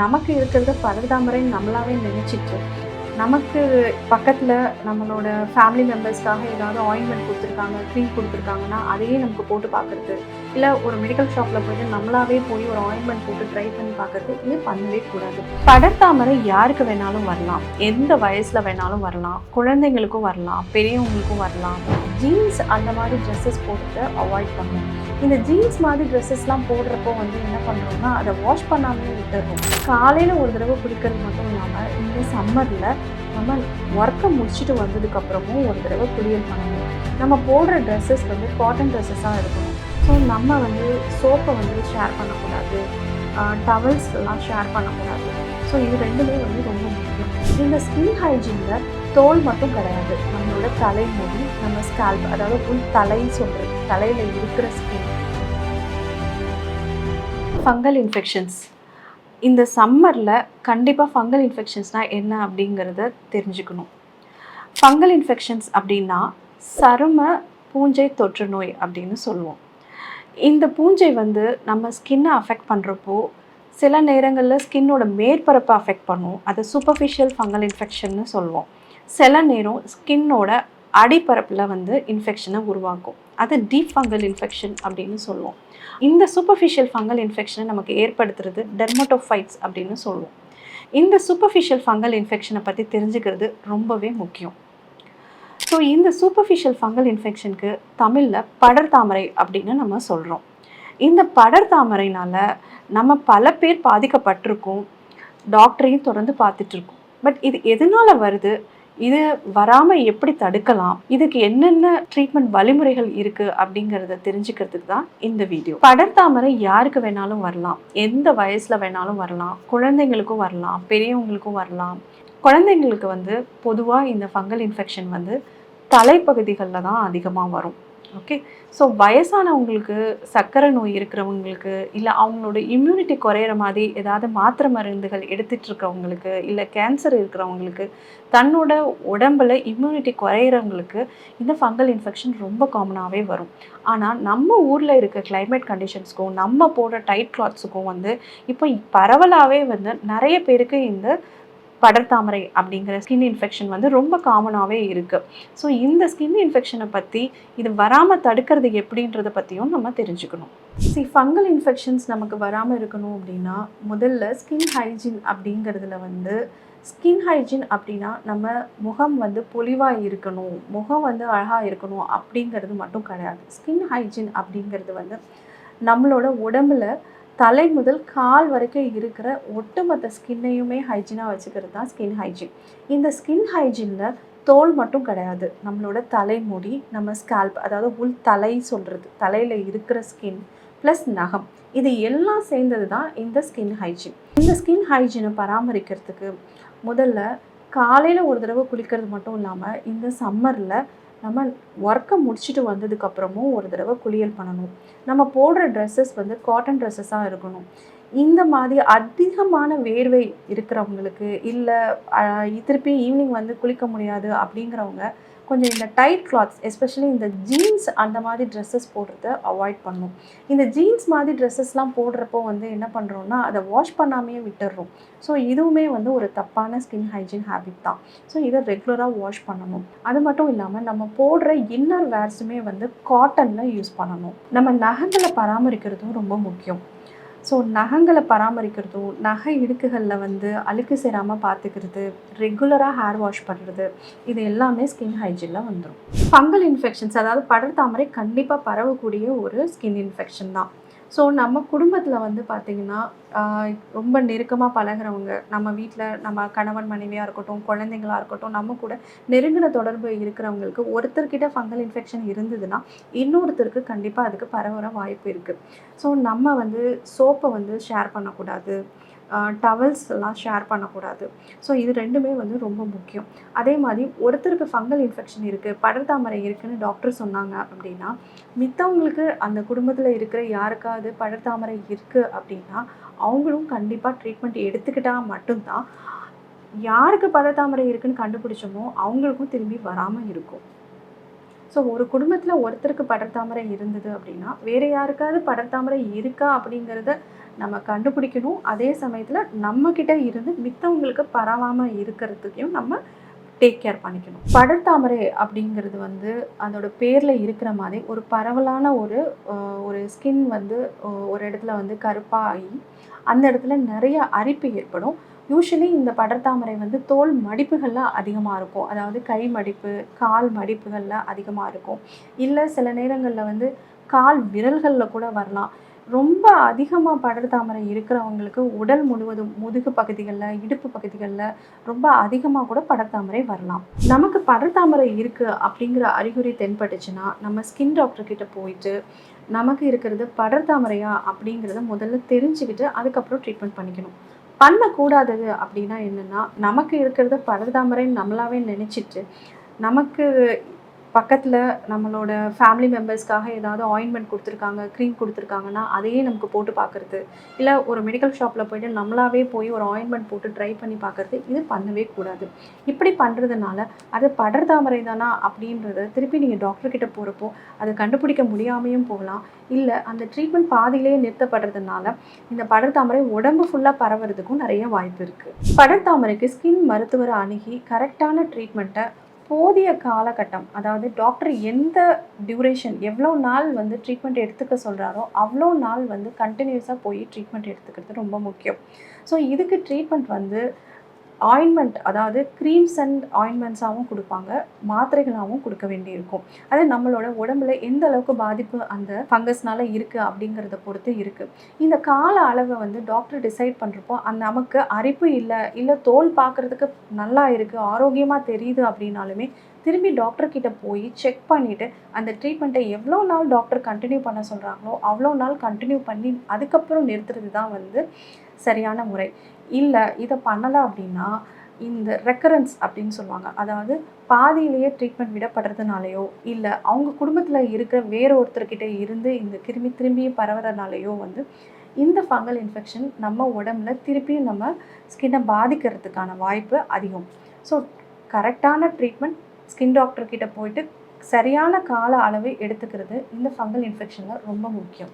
நமக்கு இருக்கிறத பரதாமரை நம்மளாவே நினைச்சிட்டு நமக்கு பக்கத்தில் நம்மளோட ஃபேமிலி மெம்பர்ஸ்க்காக ஏதாவது ஆயின்மெண்ட் கொடுத்துருக்காங்க க்ரீம் கொடுத்துருக்காங்கன்னா அதையே நமக்கு போட்டு பார்க்குறது. இல்லை ஒரு மெடிக்கல் ஷாப்பில் போயிட்டு நம்மளாவே போய் ஒரு ஆயின்மெண்ட் போட்டு ட்ரை பண்ணி பார்க்குறது இது பண்ணவே கூடாது. படர்தாமரை யாருக்கு வேணாலும் வரலாம். எந்த வயசில் வேணாலும் வரலாம். குழந்தைங்களுக்கும் வரலாம். பெரியவங்களுக்கும் வரலாம். ஜீன்ஸ் அந்த மாதிரி ட்ரெஸ்ஸஸ் போட்டு அவாய்ட் பண்ணணும். இந்த ஜீன்ஸ் மாதிரி ட்ரெஸ்ஸஸ்லாம் போடுறப்போ வந்து என்ன பண்ணுறோம்னா அதை வாஷ் பண்ணாமலே விட்டுறோம். காலையில் ஒரு தடவை குளிக்கிறது மட்டும் இல்லாமல் இந்த சம்மரில் நம்ம ஒர்க்கை முடிச்சுட்டு வந்ததுக்கப்புறமும் ஒரு தடவை குளியல் பண்ணணும். நம்ம போடுற ட்ரெஸ்ஸஸ் வந்து காட்டன் ட்ரெஸ்ஸஸாக இருக்கணும். ஸோ நம்ம வந்து சோப்பை வந்து ஷேர் பண்ணக்கூடாது. டவல்ஸ்லாம் ஷேர் பண்ணக்கூடாது. ஸோ இது ரெண்டுமே வந்து ரொம்ப முக்கியம். இந்த ஸ்கின் ஹைஜீனில் தோல் மட்டும் கிடையாது. நம்மளோட தலைமுடி நம்ம ஸ்கால்ப் அதாவது ஃபுல் தலை சொல்கிறது தலையில் இருக்கிற ஸ்கின் ஃபங்கல் இன்ஃபெக்ஷன்ஸ் இந்த சம்மரில் கண்டிப்பாக ஃபங்கல் இன்ஃபெக்ஷன்ஸ்னால் என்ன அப்படிங்கிறத தெரிஞ்சுக்கணும். ஃபங்கல் இன்ஃபெக்ஷன்ஸ் அப்படின்னா சரும பூஞ்சை தொற்று நோய் அப்படின்னு சொல்லுவோம். இந்த பூஞ்சை வந்து நம்ம ஸ்கின்னை அஃபெக்ட் பண்ணுறப்போ சில நேரங்களில் ஸ்கின்னோட மேற்பரப்பை அஃபெக்ட் பண்ணும். அதை சூப்பர்ஃபிஷியல் ஃபங்கல் இன்ஃபெக்ஷன்னு சொல்லுவோம். சில நேரம் ஸ்கின்னோட அடிப்பரப்பில் வந்து இன்ஃபெக்ஷனை உருவாக்கும். அது டீப் ஃபங்கல் இன்ஃபெக்ஷன் அப்படின்னு சொல்லுவோம். இந்த சூப்பர்ஃபிஷியல் ஃபங்கல் இன்ஃபெக்ஷனை நமக்கு ஏற்படுத்துறது டெர்மட்டோஃபைட்ஸ் அப்படின்னு சொல்லுவோம். இந்த சூப்பர்ஃபிஷியல் ஃபங்கல் இன்ஃபெக்ஷனை பற்றி தெரிஞ்சுக்கிறது ரொம்பவே முக்கியம். ஸோ இந்த சூப்பர்ஃபிஷியல் ஃபங்கல் இன்ஃபெக்ஷனுக்கு தமிழில் படர்தாமரை அப்படின்னு நம்ம சொல்கிறோம் இந்த படர்தாமரைனால நம்ம பல பேர் பாதிக்கப்பட்டிருக்கோம். டாக்டரையும் தொடர்ந்து பார்த்துட்ருக்கோம் பட் இது எதனால் வருது? இது வராமல் எப்படி தடுக்கலாம்? இதுக்கு என்னென்ன ட்ரீட்மெண்ட் வழிமுறைகள் இருக்குது அப்படிங்கிறத தெரிஞ்சுக்கிறதுக்கு தான் இந்த வீடியோ படர்தாமரை யாருக்கு வேணாலும் வரலாம். எந்த வயசில் வேணாலும் வரலாம். குழந்தைங்களுக்கும் வரலாம். பெரியவங்களுக்கும் வரலாம். குழந்தைங்களுக்கு வந்து பொதுவாக இந்த ஃபங்கல் இன்ஃபெக்ஷன் வந்து தலைப்பகுதிகளில் தான் அதிகமாக வரும். ஓகே ஸோ வயசானவங்களுக்கு சர்க்கரை நோய் இருக்கிறவங்களுக்கு இல்லை அவங்களோட இம்யூனிட்டி குறையிற மாதிரி ஏதாவது மாத்திரை மருந்துகள் எடுத்துகிட்டு இருக்கிறவங்களுக்கு இல்லை கேன்சர் இருக்கிறவங்களுக்கு தன்னோட உடம்புல இம்யூனிட்டி குறையிறவங்களுக்கு இந்த ஃபங்கல் இன்ஃபெக்ஷன் ரொம்ப காமனாகவே வரும். ஆனால் நம்ம ஊரில் இருக்க கிளைமேட் கண்டிஷன்ஸ்க்கும் நம்ம போடுற டைட் கிளாத்ஸுக்கும் வந்து இப்போ பரவலாகவே வந்து நிறைய பேருக்கு இந்த படர்தாமரை அப்படிங்கிற ஸ்கின் இன்ஃபெக்ஷன் வந்து ரொம்ப காமனாகவே இருக்குது ஸோ இந்த ஸ்கின் இன்ஃபெக்ஷனை பற்றி இது வராமல் தடுக்கிறது எப்படின்றத பற்றியும் நம்ம தெரிஞ்சுக்கணும். சி ஃபங்கல் இன்ஃபெக்ஷன்ஸ் நமக்கு வராமல் இருக்கணும் அப்படின்னா முதல்ல ஸ்கின் ஹைஜீன் அப்படிங்கிறதுல வந்து ஸ்கின் ஹைஜீன் அப்படின்னா நம்ம முகம் வந்து பொலிவாக இருக்கணும் முகம் வந்து அழகாக இருக்கணும் அப்படிங்கிறது மட்டும் கிடையாது. ஸ்கின் ஹைஜீன் அப்படிங்கிறது வந்து நம்மளோட உடம்புல தலை முதல் கால் வரைக்கும் இருக்கிற ஒட்டுமொத்த ஸ்கின்னையுமே ஹைஜீனாக வச்சுக்கிறது தான் ஸ்கின் ஹைஜீன். இந்த ஸ்கின் ஹைஜீனில் தோல் மட்டும் கிடையாது. நம்மளோட தலைமுடி நம்ம ஸ்கால்ப் அதாவது உள் தலை சொல்கிறது தலையில் இருக்கிற ஸ்கின் ப்ளஸ் நகம். இது எல்லாம் சேர்ந்தது தான் இந்த ஸ்கின் ஹைஜீன் இந்த ஸ்கின் ஹைஜீனை பராமரிக்கிறதுக்கு முதல்ல காலையில் ஒரு தடவை குளிக்கிறது மட்டும் இல்லாமல் இந்த சம்மரில் நம்ம ஒர்க்கை முடிச்சுட்டு வந்ததுக்கப்புறமும் ஒரு தடவை குளியல் பண்ணணும். நம்ம போடுற ட்ரெஸ்ஸஸ் வந்து காட்டன் ட்ரெஸ்ஸஸாக இருக்கணும். இந்த மாதிரி அதிகமான வேர்வை இருக்கிறவங்களுக்கு இல்லை திருப்பி ஈவினிங் வந்து குளிக்க முடியாது அப்படிங்கிறவங்க கொஞ்சம் இந்த டைட் கிளாத்ஸ் எஸ்பெஷலி இந்த ஜீன்ஸ் அந்த மாதிரி ட்ரெஸ்ஸஸ் போடுறத அவாய்ட் பண்ணணும். இந்த ஜீன்ஸ் மாதிரி ட்ரெஸ்ஸஸ்லாம் போடுறப்போ வந்து என்ன பண்ணுறோம்னா அதை வாஷ் பண்ணாமையே விட்டுடுறோம் ஸோ இதுவுமே வந்து ஒரு தப்பான ஸ்கின் ஹைஜீன் ஹேபிட் தான். ஸோ இதை ரெகுலராக வாஷ் பண்ணணும். அது மட்டும் இல்லாமல் நம்ம போடுற இன்னர் வேர்ஸுமே வந்து காட்டனில் யூஸ் பண்ணணும். நம்ம நகங்களை பராமரிக்கிறதும் ரொம்ப முக்கியம். ஸோ நகங்களை பராமரிக்கிறதும் நகை இடுக்குகளில் வந்து அழுக்கு சேராமல் பார்த்துக்கிறது ரெகுலராக ஹேர் வாஷ் பண்ணுறது இது எல்லாமே ஸ்கின் ஹைஜீனில் வந்துடும் ஃபங்கல் இன்ஃபெக்ஷன்ஸ் அதாவது படர்தாமரை கண்டிப்பாக பரவக்கூடிய ஒரு ஸ்கின் இன்ஃபெக்ஷன் தான். ஸோ நம்ம குடும்பத்தில் வந்து பார்த்திங்கன்னா ரொம்ப நெருக்கமாக பழகுறவங்க நம்ம வீட்டில் நம்ம கணவன் மனைவியாக இருக்கட்டும் குழந்தைங்களா இருக்கட்டும் நம்ம கூட நெருங்கின தொடர்பு இருக்கிறவங்களுக்கு ஒருத்தர்கிட்ட ஃபங்கல் இன்ஃபெக்ஷன் இருந்ததுன்னா இன்னொருத்தருக்கு கண்டிப்பாக அதுக்கு பரவற வாய்ப்பு இருக்குது ஸோ நம்ம வந்து சோப்பை வந்து ஷேர் பண்ணக்கூடாது. டவல்ஸ் எல்லாம் ஷேர் பண்ணக்கூடாது. ஸோ இது ரெண்டுமே வந்து ரொம்ப முக்கியம். அதே மாதிரி ஒருத்தருக்கு ஃபங்கல் இன்ஃபெக்ஷன் இருக்குது படர்தாமரை இருக்குன்னு டாக்டர் சொன்னாங்க அப்படின்னா மித்தவங்களுக்கு அந்த குடும்பத்தில் இருக்கிற யாருக்காவது படர்தாமரை இருக்குது அப்படின்னா அவங்களும் கண்டிப்பாக ட்ரீட்மெண்ட் எடுத்துக்கிட்டால் மட்டும்தான் யாருக்கு படர்தாமரை இருக்குன்னு கண்டுபிடிச்சோமோ அவங்களுக்கும் திரும்பி வராமல் இருக்கும். ஸோ ஒரு குடும்பத்தில் ஒருத்தருக்கு படர்தாமரை இருந்தது அப்படின்னா வேறு யாருக்காவது படர்தாமரை இருக்கா அப்படிங்கிறத நம்ம கண்டுபிடிக்கணும். அதே சமயத்தில் நம்மக்கிட்ட இருந்து மித்தவங்களுக்கு பரவாமல் இருக்கிறதுக்கையும் நம்ம டேக் கேர் பண்ணிக்கணும். படர்தாமரை அப்படிங்கிறது வந்து அதோட பேரில் இருக்கிற மாதிரி ஒரு பரவலான ஒரு ஒரு ஸ்கின் வந்து ஒரு இடத்துல வந்து கருப்பாகி அந்த இடத்துல நிறைய அரிப்பு ஏற்படும். யூஸ்வலி இந்த படர்தாமரை வந்து தோல் மடிப்புகளில் அதிகமாக இருக்கும். அதாவது கை மடிப்பு கால் மடிப்புகளில் அதிகமாக இருக்கும். இல்லை சில நேரங்களில் வந்து கால் விரல்களில் கூட வரலாம். ரொம்ப அதிகமாக படர்தாமரை இருக்கிறவங்களுக்கு உடல் முழுவதும் முதுகு பகுதிகளில் இடுப்பு பகுதிகளில் ரொம்ப அதிகமாக கூட படர்தாமரை வரலாம். நமக்கு படர்தாமரை இருக்குது அப்படிங்கிற அறிகுறி தென்பட்டுச்சுன்னா நம்ம ஸ்கின் டாக்டர்கிட்ட போயிட்டு நமக்கு இருக்கிறது படர்தாமரையா அப்படிங்கிறத முதல்ல தெரிஞ்சுக்கிட்டு அதுக்கப்புறம் ட்ரீட்மெண்ட் பண்ணிக்கணும். பண்ணக்கூடாதது அப்படின்னா என்னென்னா நமக்கு இருக்கிறது படர்தாமரைன்னு நம்மளாவே நினச்சிட்டு நமக்கு பக்கத்தில் நம்மளோட ஃபேமிலி மெம்பர்ஸ்க்காக ஏதாவது ஆயின்மெண்ட் கொடுத்துருக்காங்க க்ரீம் கொடுத்துருக்காங்கன்னா அதையே நமக்கு போட்டு பார்க்குறது இல்லை ஒரு மெடிக்கல் ஷாப்பில் போயிட்டு நம்மளாவே போய் ஒரு ஆயின்மெண்ட் போட்டு ட்ரை பண்ணி பார்க்குறது இது பண்ணவே கூடாது. இப்படி பண்ணுறதுனால அது படர் தாமரை தானா அப்படின்றத திருப்பி நீங்கள் டாக்டர்கிட்ட போகிறப்போ அதை கண்டுபிடிக்க முடியாமையும் போகலாம். இல்லை அந்த ட்ரீட்மெண்ட் பாதியிலேயே நிறுத்தப்படுறதுனால இந்த படர் தாமரை உடம்பு ஃபுல்லாக பரவுறதுக்கும் நிறைய வாய்ப்பு இருக்குது படர் தாமரைக்கு ஸ்கின் மருத்துவரை அணுகி கரெக்டான ட்ரீட்மெண்ட்டை போதிய காலகட்டம் அதாவது டாக்டர் எந்த டியூரேஷன் எவ்வளோ நாள் வந்து ட்ரீட்மெண்ட் எடுத்துக்க சொல்கிறாரோ அவ்வளோ நாள் வந்து கண்டினியூஸாக போய் ட்ரீட்மெண்ட் எடுத்துக்கிறது ரொம்ப முக்கியம். ஸோ இதுக்கு ட்ரீட்மெண்ட் வந்து ஆயின்மெண்ட் அதாவது க்ரீம்ஸ் அண்ட் ஆயின்மெண்ட்ஸாகவும் கொடுப்பாங்க. மாத்திரைகளாகவும் கொடுக்க வேண்டியிருக்கும். அது நம்மளோட உடம்புல எந்த அளவுக்கு பாதிப்பு அந்த ஃபங்கஸ்னால இருக்குது அப்படிங்கிறத பொறுத்து இருக்குது இந்த கால அளவை வந்து டாக்டர் டிசைட் பண்ணுறப்போ அந்த நமக்கு அரிப்பு இல்லை இல்லை தோல் பார்க்குறதுக்கு நல்லா இருக்குது ஆரோக்கியமாக தெரியுது அப்படின்னாலுமே திரும்பி டாக்டர் கிட்ட போய் செக் பண்ணிவிட்டு அந்த ட்ரீட்மெண்ட்டை எவ்வளோ நாள் டாக்டர் கண்டினியூ பண்ண சொல்கிறாங்களோ அவ்வளோ நாள் கண்டினியூ பண்ணி அதுக்கப்புறம் நிறுத்துறது தான் வந்து சரியான முறை. இல்லை இதை பண்ணலை அப்படின்னா இந்த ரெக்கரன்ஸ் அப்படின்னு சொல்லுவாங்க. அதாவது பாதியிலேயே ட்ரீட்மெண்ட் விடப்படுறதுனாலையோ இல்லை அவங்க குடும்பத்தில் இருக்க வேற ஒருத்தர்கிட்ட இருந்து இந்த கிருமி திரும்பியும் பரவுறதுனாலையோ வந்து இந்த ஃபங்கல் இன்ஃபெக்ஷன் நம்ம உடம்புல திருப்பியும் நம்ம ஸ்கின்னை பாதிக்கிறதுக்கான வாய்ப்பு அதிகம். ஸோ கரெக்டான ட்ரீட்மெண்ட் ஸ்கின் டாக்டர்கிட்ட போயிட்டு சரியான கால அளவை எடுத்துக்கிறது இந்த ஃபங்கல் இன்ஃபெக்ஷனில் ரொம்ப முக்கியம்.